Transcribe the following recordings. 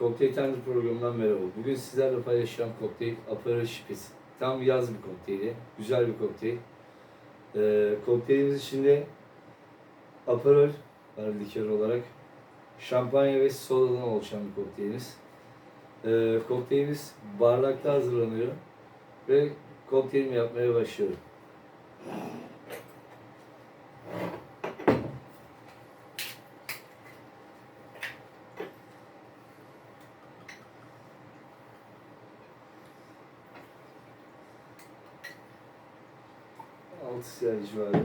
Kokteyl Tender programından merhaba. Bugün sizlerle paylaşacağım kokteyl Aperol Şipesi. Tam yaz bir kokteyli. Güzel bir kokteyl. Ee, kokteylimiz içinde Aperol var likör olarak. Şampanya ve sodadan oluşan bir kokteylimiz. Ee, kokteylimiz bardakta hazırlanıyor. Ve kokteylimi yapmaya başlıyorum. Altı siyah civarı.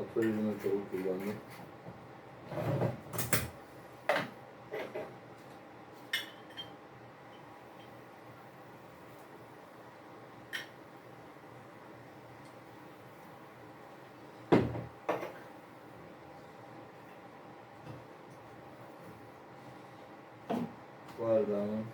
Aperolümü tavuk kullandım. Bardağımı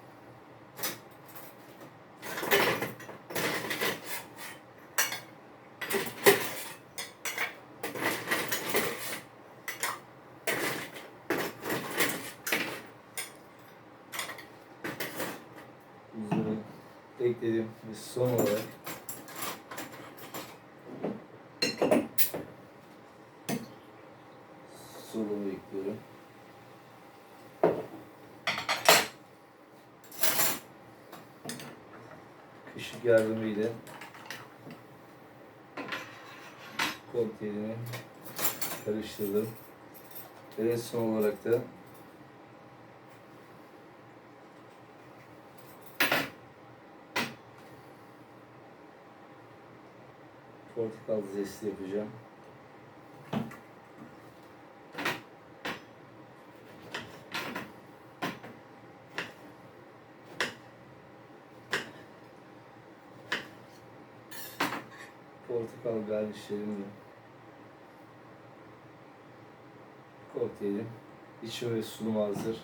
ekledim ve son olarak solumu ekliyorum. Kaşık yardımıyla kokteylimi karıştırdım. Ve son olarak da portakal zesti yapacağım. Portakal garnişlerimle kokteylim. İçim ve sunum hazır.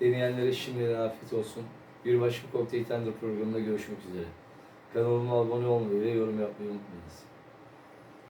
Deneyenlere şimdiden afiyet olsun. Bir başka Kokteyl programında görüşmek üzere. Kanalıma abone olmayı ve yorum yapmayı unutmayınız.